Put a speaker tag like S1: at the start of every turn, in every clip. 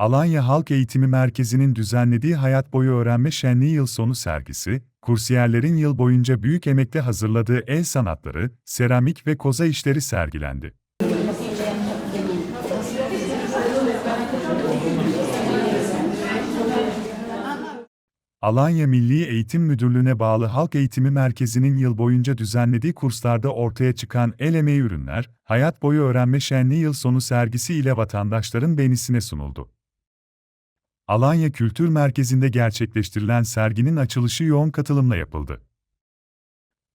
S1: Alanya Halk Eğitimi Merkezi'nin düzenlediği Hayat Boyu Öğrenme Şenliği Yıl Sonu sergisi, kursiyerlerin yıl boyunca büyük emekle hazırladığı el sanatları, seramik ve koza işleri sergilendi. Alanya Milli Eğitim Müdürlüğü'ne bağlı Halk Eğitimi Merkezi'nin yıl boyunca düzenlediği kurslarda ortaya çıkan el emeği ürünler, Hayat Boyu Öğrenme Şenliği Yıl Sonu sergisi ile vatandaşların beğenisine sunuldu. Alanya Kültür Merkezi'nde gerçekleştirilen serginin açılışı yoğun katılımla yapıldı.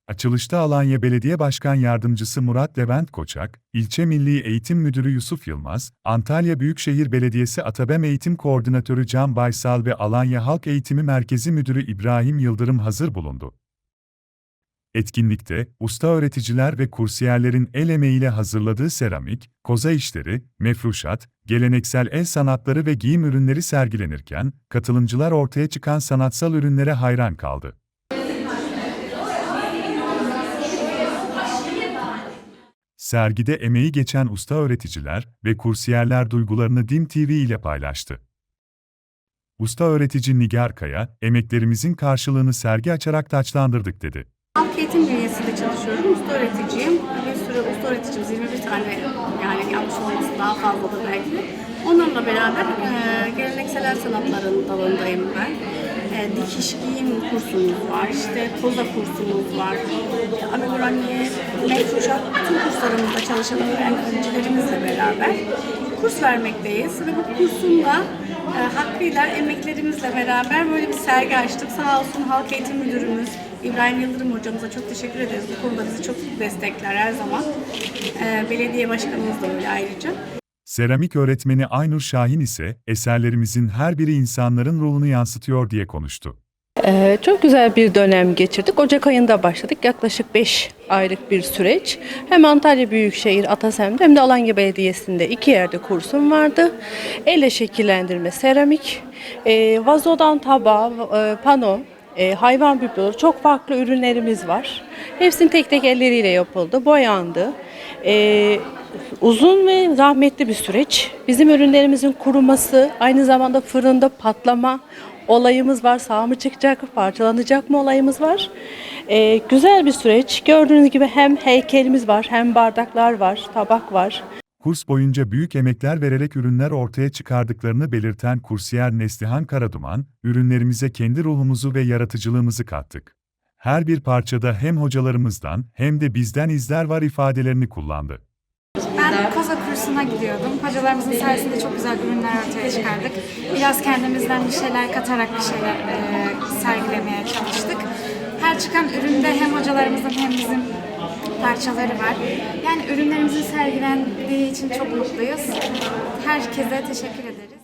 S1: Açılışta Alanya Belediye Başkan Yardımcısı Murat Levent Koçak, İlçe Milli Eğitim Müdürü Yusuf Yılmaz, Antalya Büyükşehir Belediyesi Atabem Eğitim Koordinatörü Can Baysal ve Alanya Halk Eğitimi Merkezi Müdürü İbrahim Yıldırım hazır bulundu. Etkinlikte, usta öğreticiler ve kursiyerlerin el emeğiyle hazırladığı seramik, koza işleri, mefruşat, geleneksel el sanatları ve giyim ürünleri sergilenirken, katılımcılar ortaya çıkan sanatsal ürünlere hayran kaldı. Sergide emeği geçen usta öğreticiler ve kursiyerler duygularını DİM TV ile paylaştı. Usta öğretici Nigar Kaya, emeklerimizin karşılığını sergi açarak taçlandırdık dedi.
S2: Çalışıyorum. Usta öğreticiyim. Bir sürü usta öğreticimiz 21 tane yani yanlış olması daha fazladır belki. Onlarla beraber e, geleneksel el sanatların dalındayım ben. E, dikiş giyim kursumuz var, işte koza kursumuz var. Amigurani, mefruşat, bütün kurslarımızda çalışan öğrencilerimizle beraber kurs vermekteyiz. Ve bu kursun da e, hakkıyla emeklerimizle beraber böyle bir sergi açtık. Sağ olsun Halk Eğitim Müdürümüz İbrahim Yıldırım hocamıza çok teşekkür ederiz. Bu konuda bizi çok destekler her zaman. E, belediye başkanımız da öyle ayrıca.
S1: Seramik öğretmeni Aynur Şahin ise eserlerimizin her biri insanların ruhunu yansıtıyor diye konuştu.
S3: Ee, çok güzel bir dönem geçirdik. Ocak ayında başladık. Yaklaşık 5 aylık bir süreç. Hem Antalya Büyükşehir Atasem'de hem de Alanya Belediyesi'nde iki yerde kursum vardı. Elle şekillendirme, seramik, e, vazodan tabağa, e, pano, e, hayvan bibloları çok farklı ürünlerimiz var. Hepsinin tek tek elleriyle yapıldı, boyandı. E, uzun ve zahmetli bir süreç. Bizim ürünlerimizin kuruması, aynı zamanda fırında patlama olayımız var. Sağ mı çıkacak, parçalanacak mı olayımız var. E, güzel bir süreç. Gördüğünüz gibi hem heykelimiz var, hem bardaklar var, tabak var.
S1: Kurs boyunca büyük emekler vererek ürünler ortaya çıkardıklarını belirten kursiyer Neslihan Karaduman, ürünlerimize kendi ruhumuzu ve yaratıcılığımızı kattık. Her bir parçada hem hocalarımızdan hem de bizden izler var ifadelerini kullandı.
S4: Ben koza kursuna gidiyordum. Hocalarımızın sayesinde çok güzel ürünler ortaya çıkardık. Biraz kendimizden bir şeyler katarak bir şeyler e, sergilemeye çalıştık. Her çıkan üründe hem hocalarımızın hem bizim parçaları var. Yani ürünlerimizin sergilendiği için çok mutluyuz. Herkese teşekkür ederiz.